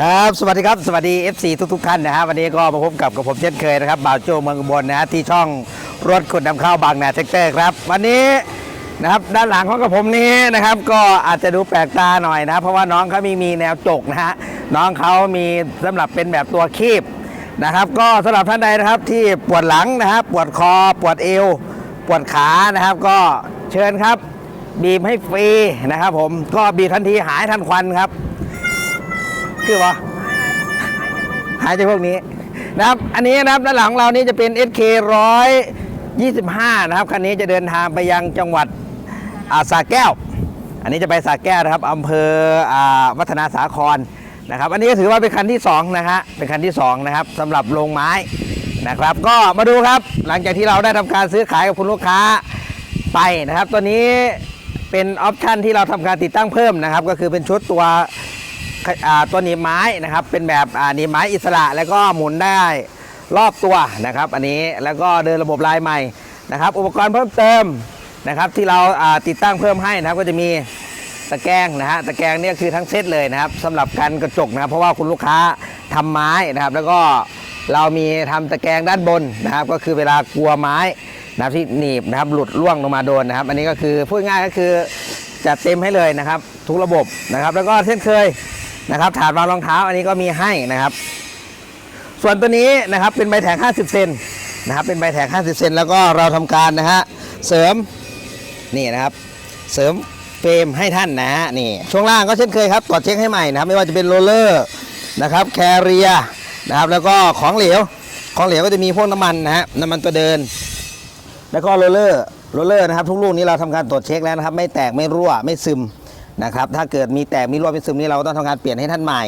ครับ สวัสดีครับ สวัสดี FC ทุกทุกๆท่านนะฮะวันนี้ก็มาพบกับกับผมเช่นเคยนะครับ บ่าวโจเมืองอุบลนะฮะที่ช่องรถขุดนำเข้าบางนาเซกเตอร์ครับ วันนี้นะครับด้านหลังของกับผมนี้นะครับ ก็อาจจะดูแปลกตาหน่อยนะ เพราะว่าน้องเขามีมีแนวจกนะฮะน้องเขามีสำหรับเป็นแบบตัวคีบนะครับ ก็สำหรับท่านใดนะครับที่ปวดหลังนะครับ ปวดคอปวดเอว ปวดขานะครับ ก็เชิญครับบีบให้ฟรีนะครับ ผมก็บีบทันทีหายทันควันครับ คือวะหายจากพวกนี้นะครับ อันนี้นะครับด้านหลังเรานี่จะเป็น SK 125 นะครับคันนี้จะเดินทางไปยังจังหวัดอาสาแก้ว อันนี้จะไปสาแก้วนะครับอำเภอวัฒนาสาครนะครับ อันนี้ก็ถือว่าเป็นคันที่2นะฮะเป็นคันที่2นะครับสำหรับโรงไม้นะครับ ก็มาดูครับหลังจากที่เราได้ทำการซื้อขายกับคุณลูกค้าไปนะครับ ตัวนี้เป็นออปชันที่เราทำการติดตั้งเพิ่มนะครับ ก็คือเป็นชุดตัว ตัวหนีบไม้นะครับเป็นแบบหนีบไม้อิสระแล้วก็หมุนได้รอบตัวนะครับ อันนี้แล้วก็เดินระบบลายใหม่นะครับ อุปกรณ์เพิ่มเติมนะครับ ที่เราติดตั้งเพิ่มให้นะครับก็จะมีตะแกรงนะฮะตะแกรงเนี่ยคือทั้งเซตเลยนะครับสำหรับกันกระจกนะครับ เพราะว่าคุณลูกค้าทำไม้นะครับ แล้วก็เรามีทำตะแกรงด้านบนนะครับ ก็คือเวลากลัวไม้นะครับที่หนีบนะครับหลุดร่วงลงมาโดนนะครับ อันนี้ก็คือพูดง่ายก็คือจัดเต็มให้เลยนะครับ ทุกระบบนะครับ แล้วก็เช่นเคย นะครับถาดวางรองเท้าอันนี้ก็มีให้นะครับ ส่วนตัวนี้นะครับเป็นใบแถง 50 เซนนะครับเป็นใบแถง 50 เซนแล้วก็เราทำการนะฮะเสริมนี่นะครับเสริมเฟรมให้ท่านนะฮะนี่ช่วงล่างก็เช่นเคยครับตรวจเช็คให้ใหม่นะครับไม่ว่าจะเป็นโรลเลอร์นะครับแคเรียนะครับแล้วก็ของเหลวของเหลวก็จะมีพวกน้ำมันนะฮะน้ำมันตัวเดิน แล้วก็โรลเลอร์โรลเลอร์นะครับทุกลูกนี้เราทำการตรวจเช็คแล้วนะครับ ไม่แตกไม่รั่วไม่ซึม นะครับถ้าเกิดมีแตกมีรั่วเป็นซึมนี่เราต้องทำการเปลี่ยนให้ท่านใหม่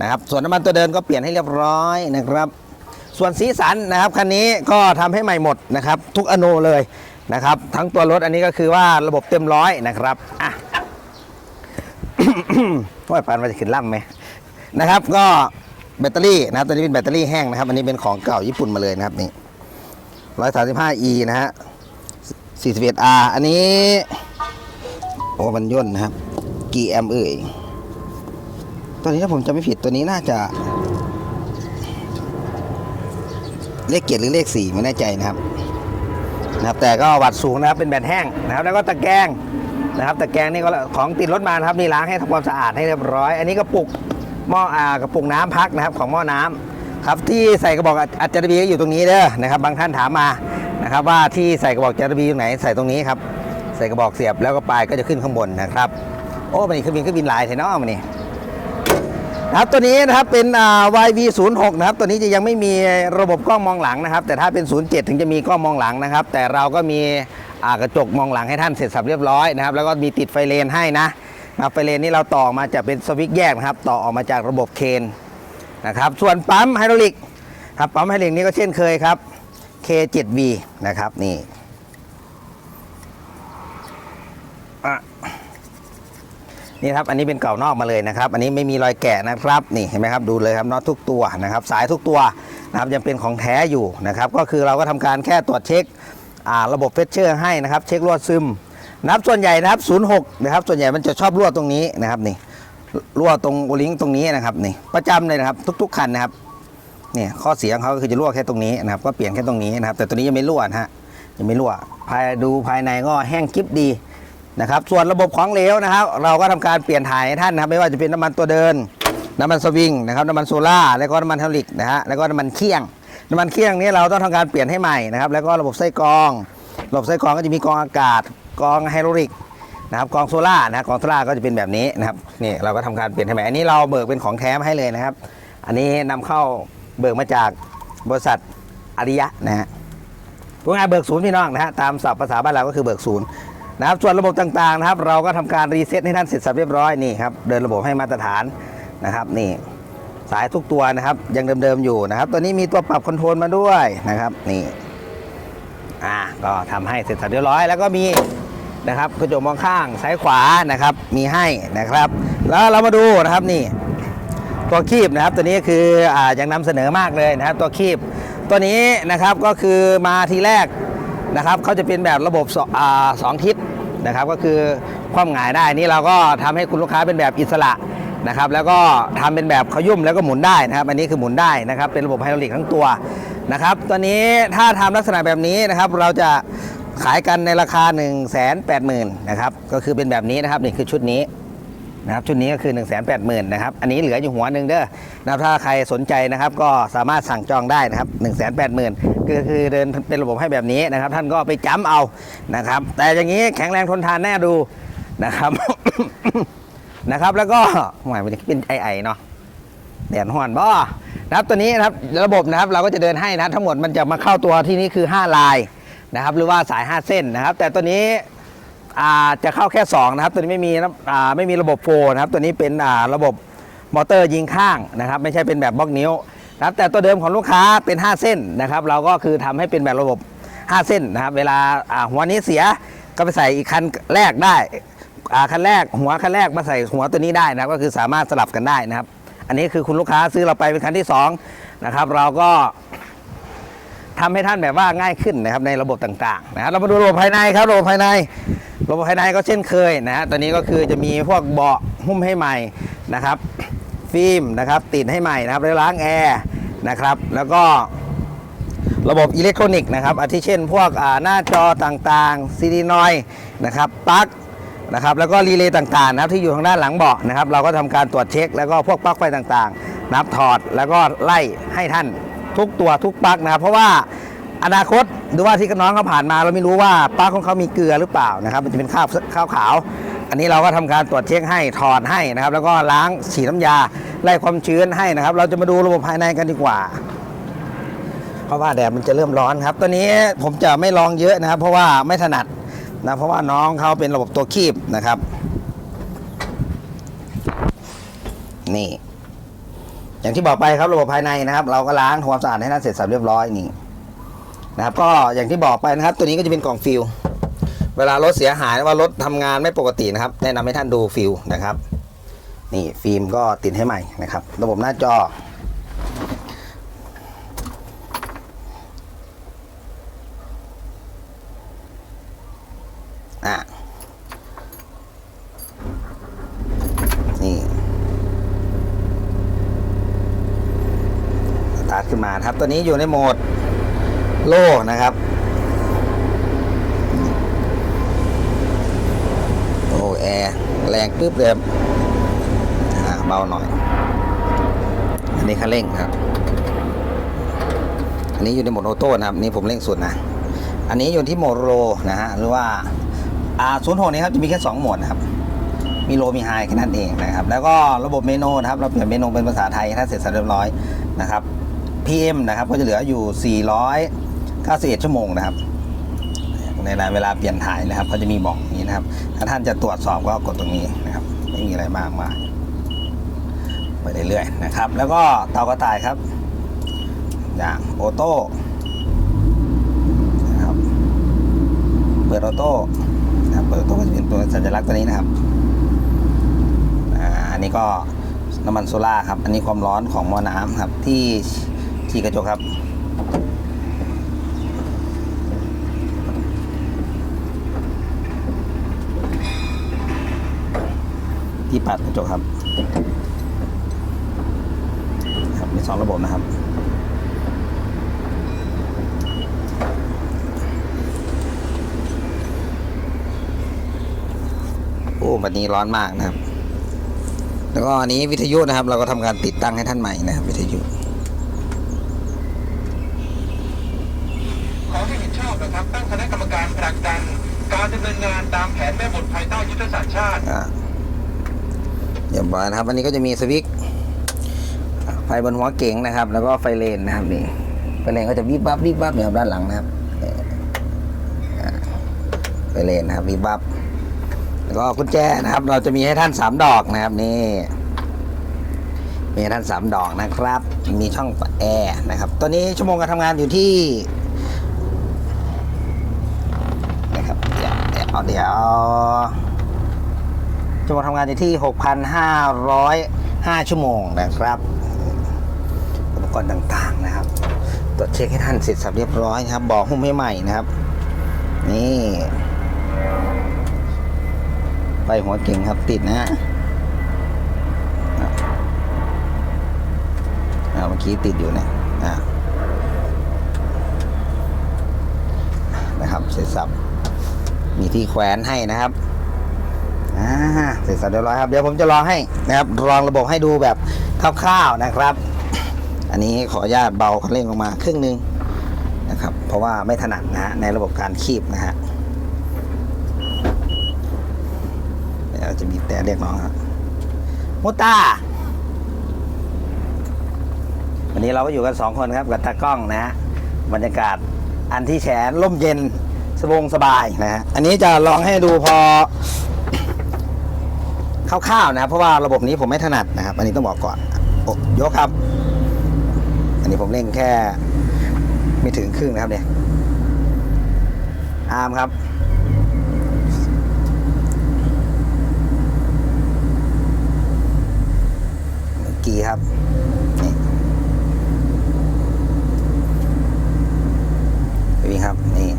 นะครับส่วนน้ำมันตัวเดินก็เปลี่ยนให้เรียบร้อยนะครับ ส่วนสีสันนะครับคันนี้ก็ทำให้ใหม่หมดนะครับ ทุกอนูเลยนะครับ ทั้งตัวรถอันนี้ก็คือว่าระบบเต็มร้อยนะครับอะว่าปานมาจะขึ้นล่ำไหมนะครับ ก็แบตเตอรี่นะครับตัวนี้เป็นแบตเตอรี่แห้งนะครับ อันนี้เป็นของเก่าญี่ปุ่นมาเลยนะครับนี่ 135e นะฮะ 41r อันนี้โอ้มันย่นนะครับ กี่แอมป์เอ่ย ตัวนี้ถ้าผมจำไม่ผิดตัวนี้น่าจะ เลขเกียรติหรือเลขสี่ไม่แน่ใจนะครับ นะครับ แต่ก็วัดสูงนะครับ เป็นแบตแห้งนะครับ แล้วก็ตะแกรงนะครับ ตะแกรงนี่ก็ของติดรถมานะครับ นี่ล้างให้ทำความสะอาดให้เรียบร้อย อันนี้กระปุกหม้ออ่ากระปุกน้ำพักนะครับ ของหม้อน้ำครับที่ใส่กระบอกอัจจารบีก็อยู่ตรงนี้เด้อนะครับ บางท่านถามมานะครับ ว่าที่ใส่กระบอกอัจจารบีตรงไหนใส่ตรงนี้ครับใส่กระบอกเสียบแล้วก็ปลายก็จะขึ้นข้างบนนะครับ โอ้มันนี่เครื่องบินเครื่องบินลายเทนอมันนี่นะครับตัวนี้นะครับเป็น YV06 นะครับตัวนี้จะยังไม่มีระบบกล้องมองหลังนะครับ แต่ถ้าเป็น 07 ถึงจะมีกล้องมองหลังนะครับ แต่เราก็มีกระจกมองหลังให้ท่านเสร็จสับเรียบร้อยนะครับ แล้วก็มีติดไฟเลนให้นะนะไฟเลนนี่เราต่อมาจะเป็นสวิตช์แยกนะครับ ต่อออกมาจากระบบเคนนะครับส่วนปั๊มไฮดรอลิกครับปั๊มไฮดรอลิกนี่ก็เช่นเคยครับ K7V นะครับนี่อะ นี่ครับอันนี้เป็นเก่านอกมาเลยนะครับ อันนี้ไม่มีรอยแกะนะครับนี่เห็นไหมครับดูเลยครับน็อตทุกตัวนะครับ สายทุกตัวนะครับยังเป็นของแท้อยู่นะครับ ก็คือเราก็ทำการแค่ตรวจเช็คอ่าระบบเฟชเชอร์ให้นะครับ เช็ครั่วซึมนะครับส่วนใหญ่นะครับ06นะครับ ส่วนใหญ่มันจะชอบรั่วตรงนี้นะครับนี่รั่วตรงโอลิงตรงนี้นะครับนี่ประจำเลยนะครับ ทุก ๆคันนะครับเนี่ยข้อเสียของเขาก็คือจะรั่วแค่ตรงนี้นะครับก็เปลี่ยนแค่ตรงนี้นะครับ แต่ตัวนี้ยังไม่รั่วนะฮะยังไม่รั่วภายดูภายในก็แห้งกริบดี นะครับ ส่วนระบบของเหลวนะครับ เราก็ทำการเปลี่ยนถ่ายให้ท่านนะครับ ไม่ว่าจะเป็นน้ำมันตัวเดิน น้ำมันสวิงนะครับ น้ำมันโซล่า แล้วก็น้ำมันไฮดรอลิกนะฮะ แล้วก็น้ำมันเคี่ยง น้ำมันเคี่ยงนี้เราต้องทำการเปลี่ยนให้ใหม่นะครับ แล้วก็ระบบไส้กรอง ระบบไส้กรองก็จะมีกรองอากาศ กรองไฮดรอลิกนะครับ กรองโซล่าร์นะกรองโซล่าก็จะเป็นแบบนี้นะครับ นี่เราก็ทำการเปลี่ยนให้ใหม่ อันนี้เราเบิกเป็นของแท้มให้เลยนะครับ อันนี้นำเข้าเบิกมาจากบริษัทอาริยะนะฮะพวกงานเบิกศูนย์พี่น้องนะฮะ ตามศัพท์ภาษาบ้านเราก็คือเบิกศูนย์ นะครับส่วนระบบต่างๆนะครับ เราก็ทำการรีเซ็ตให้ท่านเสร็จสับเรียบร้อยนี่ครับเดินระบบให้มาตรฐานนะครับนี่สายทุกตัวนะครับยังเดิมๆอยู่นะครับ ตัวนี้มีตัวปรับคอนโทรลมาด้วยนะครับนี่อ่าก็ทำให้เสร็จสับเรียบร้อย แล้วก็มีนะครับกระจกมองข้างซ้ายขวานะครับ มีให้นะครับ แล้วเรามาดูนะครับนี่ ตัวคีบนะครับ ตัวนี้คืออ่ายังนำเสนอมากเลยนะครับ ตัวคีบตัวนี้นะครับก็คือมาทีแรกนะครับเขาจะเป็นแบบระบบสองอ่าสองทิศ นะครับก็คือความหงายได้นี่เราก็ทำให้คุณลูกค้าเป็นแบบอิสระนะครับแล้วก็ทำเป็นแบบขยุ่มแล้วก็หมุนได้นะครับ อันนี้คือหมุนได้นะครับเป็นระบบไฮดรอลิกทั้งตัวนะครับตัวนี้ถ้าทำลักษณะแบบนี้นะครับ เราจะขายกันในราคา 1 8 0 0 0 0นะครับก็คือเป็นแบบนี้นะครับนี่คือชุดนี้นะครับชุดนี้ก็คือ 1 8 0 0 0 0นะครับอันนี้เหลืออยู่หัวหนึ่งเด้อนะถ้าใครสนใจนะครับก็สามารถสั่งจองได้นะครับ 1 8 0 0 0 0 ก็คือเดินเป็นระบบให้แบบนี้นะครับ ท่านก็ไปจ้ำเอานะครับ แต่อย่างนี้แข็งแรงทนทานแน่ดูนะครับนะครับ แล้วก็หมายมันจะเป็นไอไอเนาะแดดห่อนบ่นะครับตัวนี้นะครับระบบนะครับเราก็จะเดินให้นะทั้งหมดมันจะมาเข้าตัวที่นี่คือ 5 ลายนะครับ หรือว่าสาย 5 เส้นนะครับ แต่ตัวนี้จะเข้าแค่ 2 นะครับ ตัวนี้ไม่มีนะไม่มีระบบโฟนะครับ ตัวนี้เป็นระบบมอเตอร์ยิงข้างนะครับ ไม่ใช่เป็นแบบบล็อกนิ้ว นะครับแต่ตัวเดิมของลูกค้าเป็น 5 เส้นนะครับ เราก็คือทำให้เป็นแบบระบบ 5 เส้นนะครับ เวลาหัวนี้เสียก็ไปใส่อีกคันแรกได้คันแรกหัวคันแรกมาใส่หัวตัวนี้ได้นะครับก็คือสามารถสลับกันได้นะครับ อันนี้คือคุณลูกค้าซื้อเราไปเป็นคันที่สองนะครับเราก็ทำให้ท่านแบบว่าง่ายขึ้นนะครับในระบบต่างๆนะครับเรามาดูระบบภายในครับระบบภายใน ระบบภายในก็เช่นเคยนะฮะตอนนี้ก็คือจะมีพวกเบาะหุ้มให้ใหม่นะครับ ฟิล์มนะครับติดให้ใหม่นะครับแล้วล้างแอร์นะครับแล้วก็ระบบอิเล็กทรอนิกส์นะครับอาทิเช่น พวกหน้าจอต่างๆซีดีนอยนะครับปลั๊กนะครับแล้วก็รีเลย์ต่างๆนะครับที่อยู่ทางด้านหลังเบาะนะครับเราก็ทำการตรวจเช็ค แล้วก็พวกปลั๊กไฟต่างๆนับถอดแล้วก็ไล่ให้ท่านทุกตัวทุกปลั๊กนะครับเพราะว่าอนาคตหรือว่าที่น้องเขาผ่านมาเราไม่รู้ว่าปลั๊กของเขามีเกลือหรือเปล่านะครับมันจะเป็นข้าวข้าวขาว อันนี้เราก็ทำการตรวจเช็คให้ถอดให้นะครับ แล้วก็ล้างฉีดน้ำยาไล่ความชื้นให้นะครับ เราจะมาดูระบบภายในกันดีกว่า เพราะว่าแดดมันจะเริ่มร้อนครับ ตัวนี้ผมจะไม่ลองเยอะนะครับ เพราะว่าไม่ถนัดนะเพราะว่าน้องเขาเป็นระบบตัวคีบนะครับ นี่ อย่างที่บอกไปครับระบบภายในนะครับ เราก็ล้างทำความสะอาดให้ท่านเสร็จสับเรียบร้อยนี่นะครับ ก็อย่างที่บอกไปนะครับ ตัวนี้ก็จะเป็นกล่องฟิล เวลารถเสียหายว่ารถทำงานไม่ปกตินะครับ แนะนำให้ท่านดูฟิลนะครับ นี่ฟิล์มก็ติดให้ใหม่นะครับ ระบบหน้าจอ อะนี่สตาร์ทขึ้นมาครับ ตัวนี้อยู่ในโหมดโล่นะครับ โอ้แอร์ แรงปึ๊บเลยครับเบาหน่อย อันนี้คันเร่งครับ อันนี้อยู่ในโหมดออโต้นะครับ นี่ผมเร่งสุดนะ อันนี้อยู่ที่โหมดโรนะฮะ หรือว่าอ่าศูนย์หกนี้ครับจะมีแค่2โหมดนะครับ มีโลมีไฮแค่นั้นเองนะครับ แล้วก็ระบบเมนูนะครับ เราเปลี่ยนเมนูเป็นภาษาไทยถ้าเสร็จสับเรียบร้อยนะครับ PM นะครับก็จะเหลืออยู่ 491ชั่วโมงนะครับ ในเวลาเปลี่ยนถ่ายนะครับก็จะมีบอกนี้นะครับ ถ้าท่านจะตรวจสอบก็กดตรงนี้นะครับ ไม่มีอะไรมากมายไปเรื่อยๆนะครับ แล้วก็เตากระต่ายครับ อย่างออโต้นะครับเปิดออโต้นะครับเปิดออโต้ก็จะเป็นตัวสัญลักษณ์ตัวนี้นะครับอ่าอันนี้ก็น้ำมันโซล่าครับ อันนี้ความร้อนของหม้อน้ำครับ ที่ที่กระจกครับ ที่ปัดกระจกครับครับมีสองระบบนะครับโอ้วันนี้ร้อนมากนะครับ แล้วก็อันนี้วิทยุนะครับ เราก็ทำการติดตั้งให้ท่านใหม่นะครับวิทยุขอให้เห็นชอบนะครับตั้งคณะกรรมการผลักดันการดำเนินงานตามแผนแม่บทภายใต้ยุทธศาสตร์ชาติอ่า เรียบร้อยนะครับอันนี้ก็จะมีสวิตช์ไฟบนหัวเก๋งนะครับ แล้วก็ไฟเลนนะครับนี่ไฟเลนก็จะวิบวับวิบวับอยู่ครับด้านหลังนะครับไฟเลนนะครับวิบวับแล้วก็กุญแจนะครับ เราจะมีให้ท่านสามดอกนะครับนี่มีท่านสามดอกนะครับ มีช่องแอร์นะครับตัวนี้ชั่วโมงการทำงานอยู่ที่นะครับเดี๋ยวเดี๋ยวเดี๋ยว ชั่วโมงทำงานอยู่ที่ 6,505 ชั่วโมงนะครับอุปกรณ์ต่างๆนะครับ ตรวจเช็คให้ท่านเสร็จสับเรียบร้อยนะครับ บอกหุ้มให้ใหม่นะครับ นี่ไฟหัวเก่งครับติดนะฮะกี้ติดอยู่นี่ยอ่านะครับ เสร็จสับ มีที่แขวนให้นะครับ อ่าเสร็จสับเรียบร้อยครับเดี๋ยวผมจะลองให้นะครับลองระบบให้ดูแบบคร่าวๆนะครับ อันนี้ขออนุญาตเบาคันเร่งลงมาครึ่งหนึงนะครับ เพราะว่าไม่ถนัดนะฮะในระบบการคีบนะฮะเดี๋ยวเราจะมีแต่เรียกน้องครับมุตาวันนี้เราก็อยู่กันสองคนครับกับตากล้องนะฮะบรรยากาศอันที่แฉนร่มเย็นสบงสบายนะฮะอันนี้จะลองให้ดูพอ คร่าวๆนะเพราะว่าระบบนี้ผมไม่ถนัดนะครับ อันนี้ต้องบอกก่อนโอยกครับ อันนี้ผมเร่งแค่ ไม่ถึงครึ่งนะครับเนี่ยอาร์มครับ เมื่อกี้ครับนี่ไปวิ่งครับ นี่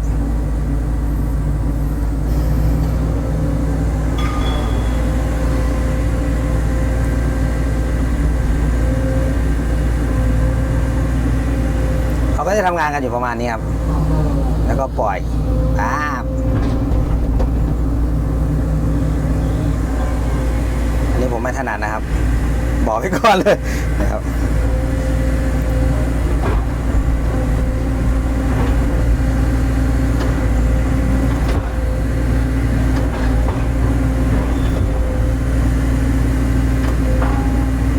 เขาก็ จะทำงานกันอยู่ประมาณนี้ครับ แล้วก็ปล่อยป้าอันนี้ผมไม่ถนัดนะครับ บอกไว้ก่อนเลยนะครับ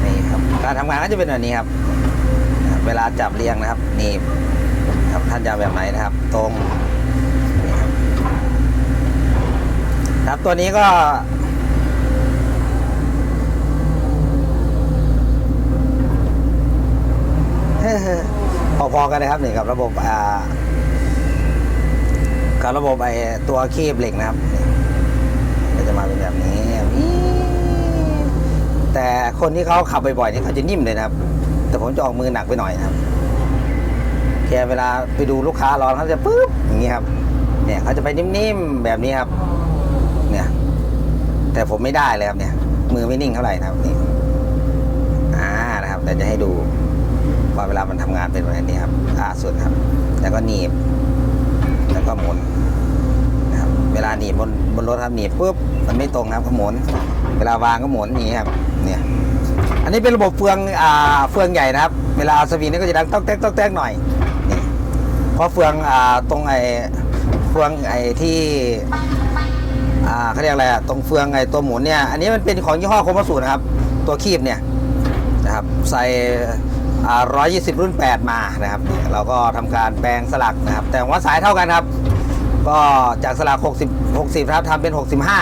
นี่ครับการทำงานก็จะเป็นแบบนี้ครับ เวลาจับเรียงนะครับนี่ ท่านจะแบบไหนนะครับ ตรง ครับตัวนี้ก็พอๆกันนะครับนี่กับระบบอ่ากับระบบไอตัวคีบเหล็กนะครับก็จะมาเป็นแบบนี้ แต่คนที่เขาขับบ่อยๆนี่เขาจะนิ่มเลยนะครับ แต่ผมจะออกมือหนักไปหน่อยนะครับ แค่เวลาไปดูลูกค้ารอเขาจะปุ๊บอย่างนี้ครับ เนี่ยเขาจะไปนิ่มๆแบบนี้ครับ เนี่ย แต่ผมไม่ได้เลยครับเนี่ย มือไม่นิ่งเท่าไหร่นะครับนี่อ่านะครับแต่จะให้ดูว่าเวลามันทำงานเป็นแบบนี้ครับอ่าสุดครับ แล้วก็หนีบ แล้วก็หมุนนะครับ เวลาหนีบบนบนรถครับหนีบปุ๊บมันไม่ตรงครับก็หมุน เวลาวางก็หมุนอย่างนี้ครับ เนี่ย อันนี้เป็นระบบเฟืองอ่าเฟืองใหญ่นะครับ เวลาสวิงนี่ก็จะดังต๊อกแต๊กต๊อกแต๊กหน่อย ราะเฟืองอ่าตรงไอ้เฟืองไอ้ที่อ่าเขาเรียกอะไรอะตรงเฟืองไอ้ตัวหมุนเนี่ยอันนี้มันเป็นของยี่ห้อโคมาสูนะครับ ตัวคีบเนี่ยนะครับใส่อ่า120รุ่น8มานะครับเราก็ทำการแปลงสลักนะครับ แต่ว่าสายเท่ากันครับ ก็จากสลัก60 60นะครับทำเป็น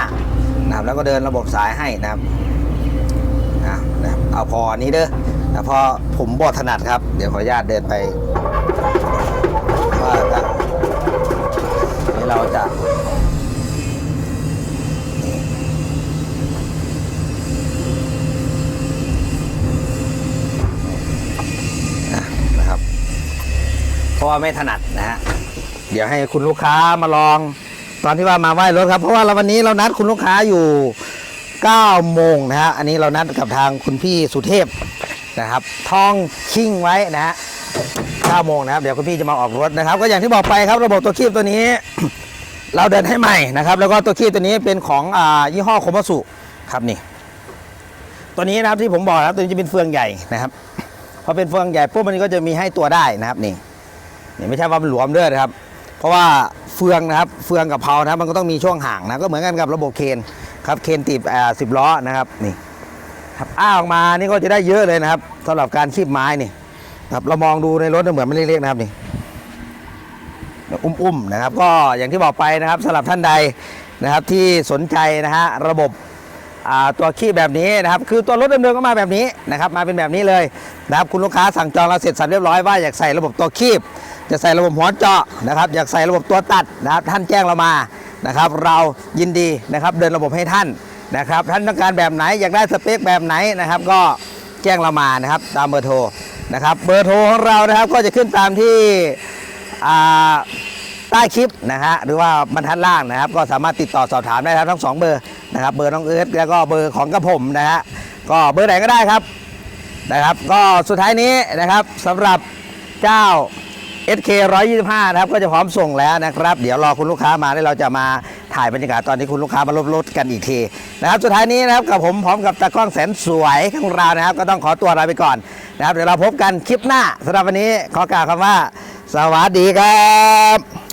65นะครับแล้วก็เดินระบบสายให้นะครับนะเอาพออันนี้เด้อแต่พอผมบอดถนัดครับ เดี๋ยวขออนุญาตเดินไป ว่าไม่ถนัดนะฮะเดี๋ยวให้คุณลูกค้ามาลอง ตอนที่ว่ามาไหว้รถครับ เพราะว่าเราวันนี้เรานัดคุณลูกค้าอยู่9โมงนะฮะอันนี้เรานัดกับทางคุณพี่สุเทพนะครับท่องชิ่งไว้นะฮะ9โมงนะครับเดี๋ยวคุณพี่จะมาออกรถนะครับ ก็อย่างที่บอกไปครับระบบตัวคีบตัวนี้ เราเดินให้ใหม่นะครับ แล้วก็ตัวคีบตัวนี้เป็นของอ่ายี่ห้อโคมาสุครับนี่ ตัวนี้นะครับที่ผมบอกนะครับตัวนี้จะเป็นเฟืองใหญ่นะครับพอเป็นเฟืองใหญ่ปุ๊บมันก็จะมีให้ตัวได้นะครับนี่ นี่ไม่ใช่ว่ามันหลวมเด้อนะครับ เพราะว่าเฟืองนะครับเฟืองกับเพลานะครับมันก็ต้องมีช่วงห่างนะก็เหมือนกันกับระบบเคนครับเคนติดอ่าสิบล้อนะครับนี่ครับอ้าออกมานี่ก็จะได้เยอะเลยนะครับสำหรับการคีบไม้นี่ครับเรามองดูในรถเหมือนมันเล็กๆนะครับนี่อุ้มๆนะครับ ก็อย่างที่บอกไปนะครับสำหรับท่านใดนะครับที่สนใจนะฮะระบบตัวคีบแบบนี้นะครับคือตัวรถเดิมๆก็มาแบบนี้นะครับมาเป็นแบบนี้เลยนะครับคุณลูกค้าสั่งจองเราเสร็จสับเรียบร้อยว่าอยากใส่ระบบตัวคีบ จะใส่ระบบหัวเจาะนะครับ อยากใส่ระบบตัวตัดนะครับ ท่านแจ้งเรามานะครับ เรายินดีนะครับ เดินระบบให้ท่านนะครับ ท่านต้องการแบบไหนอยากได้สเปคแบบไหนนะครับ ก็แจ้งเรามานะครับตามเบอร์โทรนะครับ เบอร์โทรของเรานะครับก็จะขึ้นตามที่ใต้คลิปนะฮะหรือว่าบรรทัดล่างนะครับ ก็สามารถติดต่อสอบถามได้ครับทั้งสองเบอร์นะครับ เบอร์น้องเอิร์ธแล้วก็เบอร์ของกระผมนะฮะก็เบอร์ไหนก็ได้ครับนะครับ ก็สุดท้ายนี้นะครับสำหรับเจ้า SK 125 นะครับ ก็จะพร้อมส่งแล้วนะครับ เดี๋ยวรอคุณลูกค้ามาแล้วเราจะมาถ่ายบรรยากาศตอนที่คุณลูกค้ามาลบรถกันอีกทีนะครับ สุดท้ายนี้นะครับกับผมพร้อมกับตากล้องแสนสวยของเรานะครับ ก็ต้องขอตัวลาไปก่อนนะครับ เดี๋ยวเราพบกันคลิปหน้าสำหรับวันนี้ขอกล่าวคำว่า สวัสดีครับ